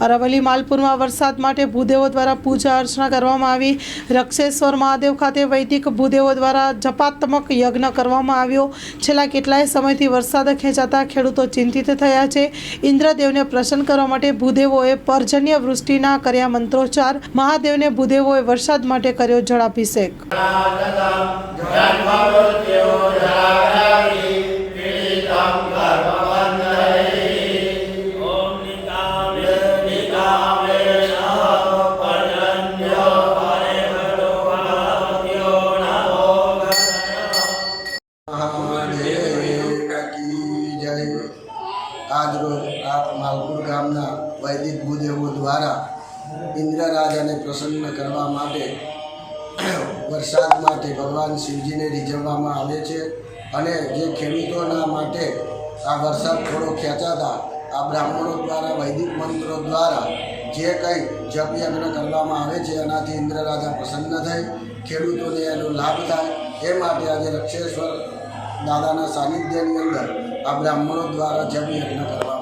અરવલ્લી માલપુરમાં વરસાદ માટે ભૂદેવો દ્વારા પૂજા અર્ચના કરવામાં આવી. રક્ષેશ્વર મહાદેવ ખાતે વૈદિક ભૂદેવો દ્વારા જપાત્મક યજ્ઞ કરવામાં આવ્યો. છેલ્લા કેટલાય સમયથી વરસાદ ખેંચાતા ખેડૂતો ચિંતિત થયા છે. ઇન્દ્રદેવને પ્રસન્ન કરવા માટે ભૂદેવોએ પર્જન્ય વૃષ્ટિના કર્યા મંત્રોચ્ચાર. મહાદેવને ભૂદેવોએ વરસાદ માટે કર્યો જળાભિષેક. મહાદેવ કી જય આ માલપુર ગામના વૈદિક ભૂદેવો દ્વારા ઇન્દ્ર રાજાને પ્રસન્ન કરવા માટે વરસાદ માટે ભગવાન શિવજીને રીઝવવામાં આવે છે અને જે ખેડૂતોના માટે આ વરસાદ થોડો ખેંચાતા આ બ્રાહ્મણો દ્વારા વૈદિક મંત્રો દ્વારા જે કંઈ જપ યજ્ઞ કરવામાં આવે છે એનાથી ઇન્દ્ર રાજા પ્રસન્ન થઈ ખેડૂતોને એનો લાભ થાય, એ માટે આજે રક્ષેશ્વર દાદાના સાનિધ્યની અંદર આ બ્રાહ્મણો દ્વારા જપ યજ્ઞ કરવામાં